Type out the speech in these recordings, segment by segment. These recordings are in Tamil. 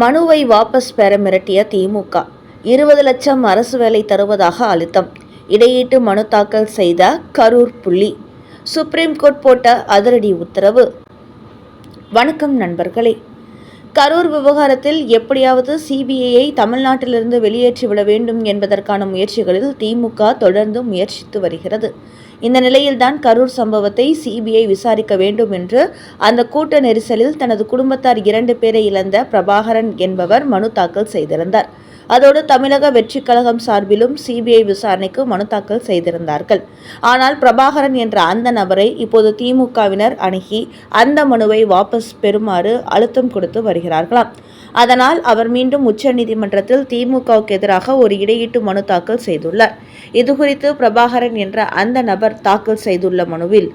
மனுவை வாபஸ் பெற மிரட்டிய திமுக. இருபது லட்சம் அரசு வேலை தருவதாக அழுத்தம். இடையீட்டு மனு தாக்கல் செய்த கரூர் புள்ளி. சுப்ரீம் கோர்ட் போட்ட அதிரடி உத்தரவு. வணக்கம் நண்பர்களே. கரூர் விவகாரத்தில் எப்படியாவது சிபிஐயை தமிழ்நாட்டிலிருந்து வெளியேற்றிவிட வேண்டும் என்பதற்கான முயற்சிகளில் திமுக தொடர்ந்து முயற்சித்து வருகிறது. இந்த நிலையில்தான் கரூர் சம்பவத்தை சிபிஐ விசாரிக்க வேண்டும் என்று அந்த கூட்ட நெரிசலில் தனது குடும்பத்தார் இரண்டு பேரை இழந்த பிரபாகரன் என்பவர் மனு தாக்கல் செய்திருந்தார். அதோடு தமிழக வெற்றிக் கழகம் சார்பிலும் சிபிஐ விசாரணைக்கு மனு தாக்கல் செய்திருந்தார்கள். ஆனால் பிரபாகரன் என்ற அந்த நபரை இப்போது திமுகவினர் அணுகி அந்த மனுவை வாபஸ் பெறுமாறு அழுத்தம் கொடுத்து வருகிறார்களாம். அதனால் அவர் மீண்டும் உச்சநீதிமன்றத்தில் திமுகவுக்கு எதிராக ஒரு இடையீட்டு மனு தாக்கல் செய்துள்ளார். இதுகுறித்து பிரபாகரன் என்ற அந்த நபர் தாக்கல் செய்துள்ள மனுவில்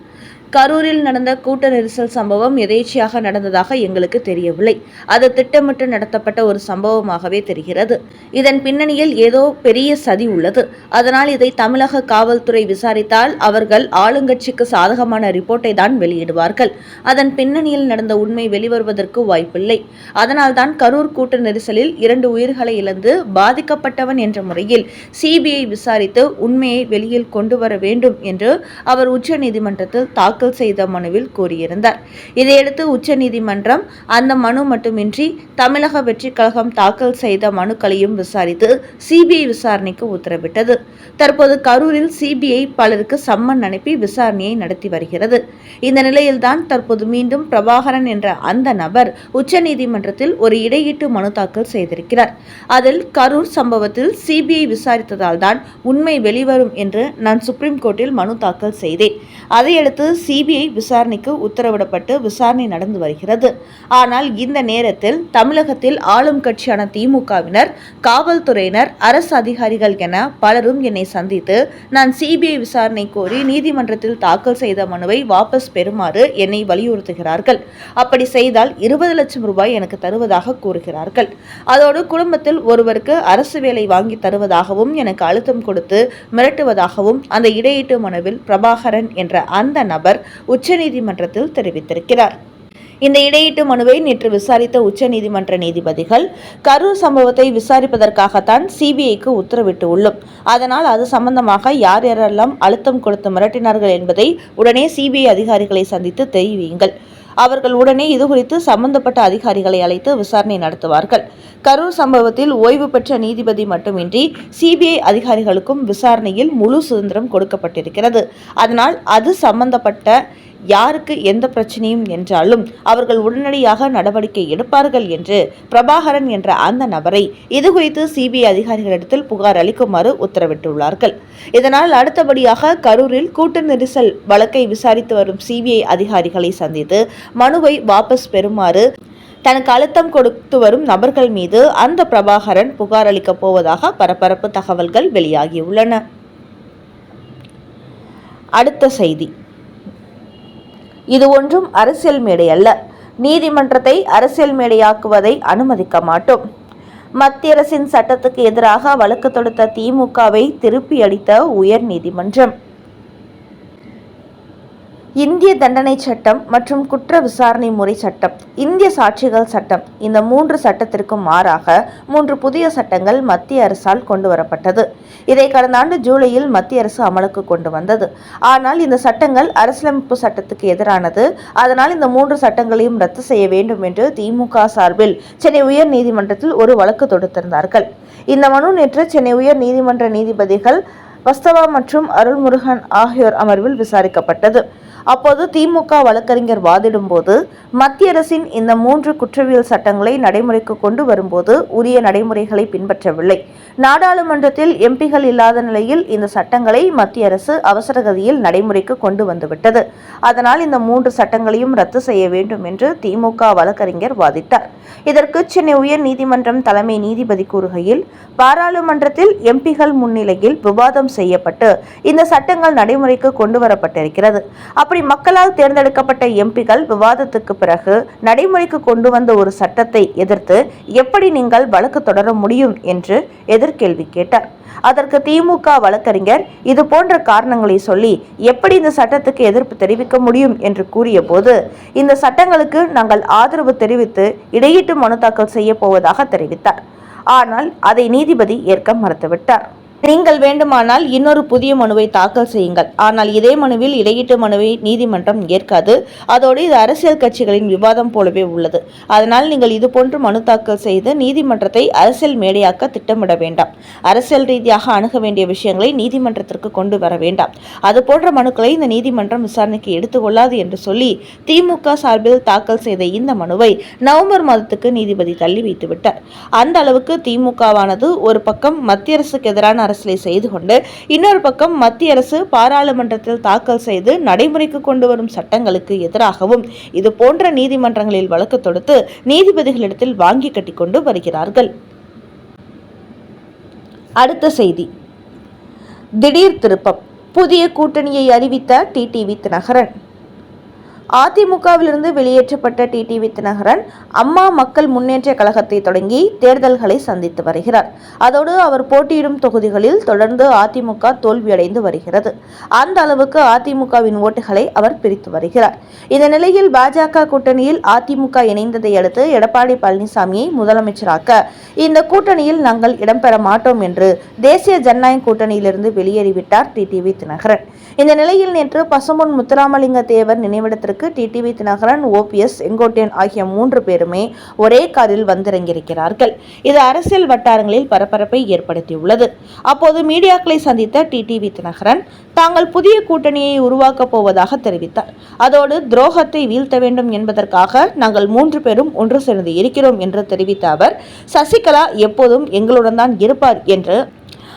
கரூரில் நடந்த கூட்ட நெரிசல் சம்பவம் எதேச்சியாக நடந்ததாக எங்களுக்கு தெரியவில்லை. அது திட்டமிட்டு நடத்தப்பட்ட ஒரு சம்பவமாகவே தெரிகிறது. இதன் பின்னணியில் ஏதோ பெரிய சதி உள்ளது. அதனால் இதை தமிழக காவல்துறை விசாரித்தால் அவர்கள் ஆளுங்கட்சிக்கு சாதகமான ரிப்போர்ட்டை தான் வெளியிடுவார்கள். அதன் பின்னணியில் நடந்த உண்மை வெளிவருவதற்கு வாய்ப்பில்லை. அதனால்தான் கரூர் கூட்ட நெரிசலில் இரண்டு உயிர்களை இழந்து பாதிக்கப்பட்டவன் என்ற முறையில் சிபிஐ விசாரித்து உண்மையை வெளியில் கொண்டு வர வேண்டும் என்று அவர் உச்சநீதிமன்றத்தில் தாக்கல் தாக்கல் செய்த மனுவில் கூறியிருந்தார். இதையடுத்து உச்சநீதிமன்றம் அந்த மனு மட்டுமின்றி தமிழக வெற்றிக் கழகம் தாக்கல் செய்த மனுக்களையும் விசாரித்து சிபிஐ விசாரணைக்கு உத்தரவிட்டது. தற்போது கரூரில் சிபிஐ பலருக்கு சம்மன் அனுப்பி விசாரணையை நடத்தி வருகிறது. இந்த நிலையில்தான் தற்போது மீண்டும் பிரபாகரன் என்ற அந்த நபர் உச்சநீதிமன்றத்தில் ஒரு இடையீட்டு மனு தாக்கல் செய்திருக்கிறார். அதில் கரூர் சம்பவத்தில் சிபிஐ விசாரித்ததால் தான் உண்மை வெளிவரும் என்று நான் சுப்ரீம் கோர்ட்டில் மனு தாக்கல் செய்தேன். அதையடுத்து சிபிஐ விசாரணைக்கு உத்தரவிடப்பட்டு விசாரணை நடந்து வருகிறது. ஆனால் இந்த நேரத்தில் தமிழகத்தில் ஆளும் கட்சியான திமுகவினர் காவல்துறையினர் அரசு அதிகாரிகள் என பலரும் என்னை சந்தித்து நான் சிபிஐ விசாரணை கோரி நீதிமன்றத்தில் தாக்கல் செய்த மனுவை வாபஸ் பெறுமாறு என்னை வலியுறுத்துகிறார்கள். அப்படி செய்தால் இருபது லட்சம் ரூபாய் எனக்கு தருவதாக கூறுகிறார்கள். அதோடு குடும்பத்தில் ஒருவருக்கு அரசு வேலை வாங்கி தருவதாகவும் எனக்கு அழுத்தம் கொடுத்து மிரட்டுவதாகவும் அந்த இடையீட்டு மனுவில் பிரபாகரன் என்ற அந்த நபர் உச்சநீதிமன்றத்தில் தெரிவித்திருக்கிறார். இந்த இடையீட்டு மனுவை நேற்று விசாரித்த உச்சநீதிமன்ற நீதிபதிகள் கரூர் சம்பவத்தை விசாரிப்பதற்காகத்தான் சிபிஐக்கு உத்தரவிட்டு உள்ளோம் அதனால் அது சம்பந்தமாக யார் யாரெல்லாம் அழுத்தம் கொடுத்து மிரட்டினார்கள் என்பதை உடனே சிபிஐ அதிகாரிகளை சந்தித்து தெரிவியுங்கள். அவர்கள் உடனே இதுகுறித்து சம்பந்தப்பட்ட அதிகாரிகளை அழைத்து விசாரணை நடத்துவார்கள். கரூர் சம்பவத்தில் ஓய்வு பெற்ற நீதிபதி மட்டுமின்றி சிபிஐ அதிகாரிகளுக்கும் விசாரணையில் முழு சுதந்திரம் கொடுக்கப்பட்டிருக்கிறது. அதனால் அது சம்பந்தப்பட்ட யாருக்கு எந்த பிரச்சனையும் என்றாலும் அவர்கள் உடனடியாக நடவடிக்கை எடுப்பார்கள் என்று பிரபாகரன் என்ற அந்த நபரை இதுகுறித்து சிபிஐ அதிகாரிகளிடத்தில் புகார் அளிக்குமாறு உத்தரவிட்டுள்ளார்கள். இதனால் அடுத்தபடியாக கரூரில் கூட்ட நெரிசல் வழக்கை விசாரித்து வரும் சிபிஐ அதிகாரிகளை சந்தித்து மனுவை வாபஸ் பெறுமாறு தனக்கு அழுத்தம் கொடுத்து வரும் நபர்கள் மீது அந்த பிரபாகரன் புகார் அளிக்கப் போவதாக பரபரப்பு தகவல்கள் வெளியாகியுள்ளன. அடுத்த செய்தி. இது ஒன்றும் அரசியல் மேடை அல்ல. நீதிமன்றத்தை அரசியல் மேடையாக்குவதை அனுமதிக்க மாட்டோம். மத்திய அரசின் சட்டத்துக்கு எதிராக வழக்கு தொடுத்த திமுகவை திருப்பி அடித்த உயர் நீதிமன்றம் இந்திய தண்டனை சட்டம் மற்றும் குற்ற விசாரணை முறை சட்டம் இந்திய சாட்சிகள் சட்டம். இந்த மூன்று சட்டத்திற்கும் மாறாக மூன்று புதிய சட்டங்கள் மத்திய அரசால் கொண்டு வரப்பட்டது. இதை கடந்த ஆண்டு ஜூலையில் மத்திய அரசு அமலுக்கு கொண்டு வந்தது. ஆனால் இந்த சட்டங்கள் அரசியலமைப்பு சட்டத்துக்கு எதிரானது. அதனால் இந்த மூன்று சட்டங்களையும் ரத்து செய்ய வேண்டும் என்று திமுக சார்பில் சென்னை உயர் நீதிமன்றத்தில் ஒரு வழக்கு தொடுத்திருந்தார்கள். இந்த மனு நேற்று சென்னை உயர் நீதிமன்ற நீதிபதிகள் வஸ்தவா மற்றும் அருள்முருகன் ஆகியோர் அமர்வில் விசாரிக்கப்பட்டது. அப்போது திமுக வழக்கறிஞர் வாதிடும் போது மத்திய அரசின் இந்த மூன்று குற்றவியல் சட்டங்களை நடைமுறைக்கு கொண்டு வரும்போது உரிய நடைமுறைகளை பின்பற்றவில்லை. நாடாளுமன்றத்தில் எம்பிகள் இல்லாத நிலையில் இந்த சட்டங்களை மத்திய அரசு அவசரகதியில் நடைமுறைக்கு கொண்டு வந்துவிட்டது. அதனால் இந்த மூன்று சட்டங்களையும் ரத்து செய்ய வேண்டும் என்று திமுக வழக்கறிஞர் வாதிட்டார். இதற்கு சென்னை உயர் நீதிமன்றம் தலைமை நீதிபதி கூறுகையில் பாராளுமன்றத்தில் எம்பிகள் முன்னிலையில் விவாதம் செய்யப்பட்டு இந்த சட்டங்கள் நடைமுறைக்கு கொண்டு வரப்பட்டிருக்கிறது. அப்படி இப்படி மக்களால் தேர்ந்தெடுக்கப்பட்ட எம்பிகள் விவாதத்துக்கு பிறகு நடைமுறைக்கு கொண்டு வந்த ஒரு சட்டத்தை எதிர்த்து எப்படி நீங்கள் வழக்கு தொடர முடியும் என்று எதிர்கேள்வி கேட்டார். அதற்கு திமுக வழக்கறிஞர் இது போன்ற காரணங்களை சொல்லி எப்படி இந்த சட்டத்துக்கு எதிர்ப்பு தெரிவிக்க முடியும் என்று கூறியபோது இந்த சட்டங்களுக்கு நாங்கள் ஆதரவு தெரிவித்து இடையீட்டு மனு தாக்கல் செய்ய போவதாக தெரிவித்தார். ஆனால் அதை நீதிபதி ஏற்க மறுத்துவிட்டார். நீங்கள் வேண்டுமானால் இன்னொரு புதிய மனுவை தாக்கல் செய்யுங்கள். ஆனால் இதே மனுவில் இடையீட்டு மனுவை நீதிமன்றம் ஏற்காது. அதோடு இது அரசியல் கட்சிகளின் விவாதம் போலவே உள்ளது. அதனால் நீங்கள் இதுபோன்று மனு தாக்கல் செய்து நீதிமன்றத்தை அரசியல் மேடையாக்க திட்டமிட வேண்டாம். அரசியல் ரீதியாக அணுக வேண்டிய விஷயங்களை நீதிமன்றத்திற்கு கொண்டு வர வேண்டாம். அது போன்ற மனுக்களை இந்த நீதிமன்றம் விசாரணைக்கு எடுத்துக்கொள்ளாது என்று சொல்லி திமுக சார்பில் தாக்கல் செய்த இந்த மனுவை நவம்பர் மாதத்துக்கு நீதிபதி தள்ளி வைத்துவிட்டார் அந்த அளவுக்கு திமுகவானது ஒரு பக்கம் மத்திய அரசுக்கு எதிரான அரசியலை செய்து கொண்டு இன்னொரு பக்கம் மத்திய அரசு பாராளுமன்றத்தில் தாக்கல் செய்து நடைமுறைக்கு கொண்டு வரும் சட்டங்களுக்கு எதிராகவும் இது போன்ற நீதிமன்றங்களில் வழக்கு தொடுத்து நீதிபதிகளிடத்தில் வாங்கி கட்டிக்கொண்டு வருகிறார்கள். அடுத்த செய்தி. திடீர் திருப்பம். புதிய கூட்டணியை அறிவித்த டிடிவி தினகரன். அதிமுகவிலிருந்து வெளியேற்றப்பட்ட டிடிவி தினகரன் அம்மா மக்கள் முன்னேற்ற கழகத்தை தொடங்கி தேர்தல்களை சந்தித்து வருகிறார். அதோடு அவர் போட்டியிடும் தொகுதிகளில் தொடர்ந்து அதிமுக தோல்வியடைந்து வருகிறது. அந்த அளவுக்கு அதிமுகவின் ஓட்டுகளை அவர் பிரித்து வருகிறார். இந்த நிலையில் பாஜக கூட்டணியில் அதிமுக இணைந்ததை அடுத்து எடப்பாடி பழனிசாமியை முதலமைச்சராக்க இந்த கூட்டணியில் நாங்கள் இடம்பெற மாட்டோம் என்று தேசிய ஜனநாயக கூட்டணியிலிருந்து வெளியேறிவிட்டார் டிடிவி தினகரன் இந்த நிலையில் நேற்று பசும்பொன் முத்துராமலிங்க தேவர் நினைவிடத்திற்கு டிடிவி தினகரன் ஓபிஎஸ் செங்கோட்டையன் ஆகிய மூன்று பேருமே ஒரே காரில் வந்திறங்கியிருக்கிறார்கள். இது அரசியல் வட்டாரங்களில் பரபரப்பை ஏற்படுத்தியுள்ளது. அப்போது மீடியாக்களை சந்தித்த டிடிவி தினகரன் தாங்கள் புதிய கூட்டணியை உருவாக்கப் போவதாக தெரிவித்தார். அதோடு துரோகத்தை வீழ்த்த வேண்டும் என்பதற்காக நாங்கள் மூன்று பேரும் ஒன்று சேர்ந்து இருக்கிறோம் என்று தெரிவித்த அவர் சசிகலா எப்போதும் எங்களுடன் தான் இருப்பார் என்று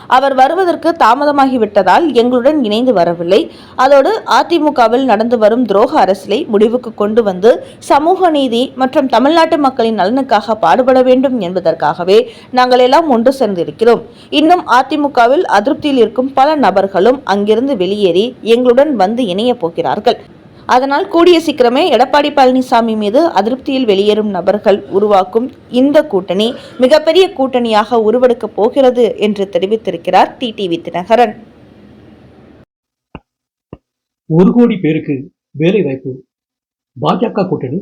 அவர் வருவதற்கு தாமதமாகிவிட்டதால் எங்களுடன் இணைந்து வரவில்லை. அதோடு அதிமுகவில் நடந்து வரும் துரோக அரசியலை முடிவுக்கு கொண்டு வந்து சமூக நீதி மற்றும் தமிழ்நாட்டு மக்களின் நலனுக்காக பாடுபட வேண்டும் என்பதற்காகவே நாங்கள் எல்லாம் ஒன்று சேர்ந்திருக்கிறோம். இன்னும் அதிமுகவில் அதிருப்தியில் இருக்கும் பல நபர்களும் அங்கிருந்து வெளியேறி எங்களுடன் வந்து இணையப் போகிறார்கள். அதனால் கூடிய சீக்கிரமே எடப்பாடி பழனிசாமி மீது அதிருப்தியில் வெளியேறும் நபர்கள் உருவாக்கும் இந்த கூட்டணி மிகப்பெரிய கூட்டணியாக உருவெடுக்கப் போகிறது என்று தெரிவித்திருக்கிறார் டிடிவி தினகரன். ஒரு கோடி பேருக்கு வேலை வாய்ப்பு. பாஜக கூட்டணி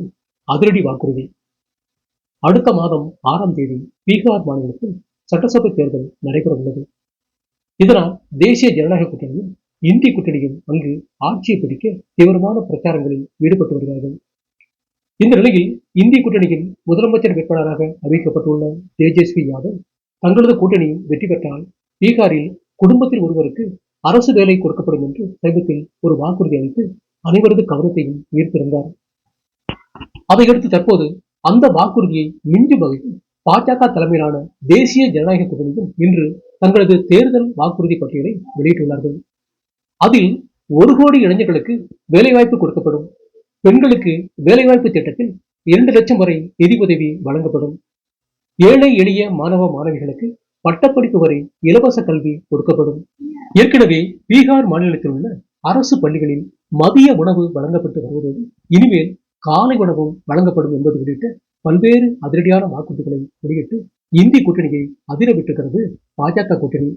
அதிரடி வாக்குறுதி. அடுத்த மாதம் ஆறாம் தேதி பீகார் மாநிலத்தில் சட்டசபை தேர்தல் நடைபெற உள்ளது இதனால் தேசிய ஜனநாயக கூட்டணியில் இந்திய கூட்டணியும் அங்கு ஆட்சியை பிடிக்க தீவிரமான பிரச்சாரங்களில் ஈடுபட்டு வருகிறார்கள். இந்த நிலையில் இந்திய கூட்டணியின் முதலமைச்சர் வேட்பாளராக அறிவிக்கப்பட்டுள்ள தேஜஸ்வி யாதவ் தங்களது கூட்டணி வெற்றி பெற்றால் பீகாரில் குடும்பத்தில் ஒருவருக்கு அரசு வேலை கொடுக்கப்படும் என்று சமீபத்தில் ஒரு வாக்குறுதி அளித்து அனைவரது கவனத்தையும் ஈர்த்திருந்தார். அதையடுத்து தற்போது அந்த வாக்குறுதியை மிஞ்சும் வகையில் பாஜக தலைமையிலான தேசிய ஜனநாயக கூட்டணியும் இன்று தங்களது தேர்தல் வாக்குறுதி பட்டியலை வெளியிட்டுள்ளார்கள். அதில் ஒரு கோடி இளைஞர்களுக்கு வேலைவாய்ப்பு கொடுக்கப்படும். பெண்களுக்கு வேலைவாய்ப்பு திட்டத்தில் இரண்டு லட்சம் வரை நிதி உதவி வழங்கப்படும். ஏழை எளிய மாணவ மாணவிகளுக்கு பட்டப்படிப்பு வரை இலவச கல்வி கொடுக்கப்படும். ஏற்கனவே பீகார் மாநிலத்தில் உள்ள அரசு பள்ளிகளில் மதிய உணவு வழங்கப்பட்டு வருவதோடு இனிமேல் காலை உணவும் வழங்கப்படும் என்பது உள்ளிட்ட பல்வேறு அதிரடியான வாக்குறுதிகளை வெளியிட்டு இந்தி கூட்டணியை அதிர பாஜக கூட்டணி.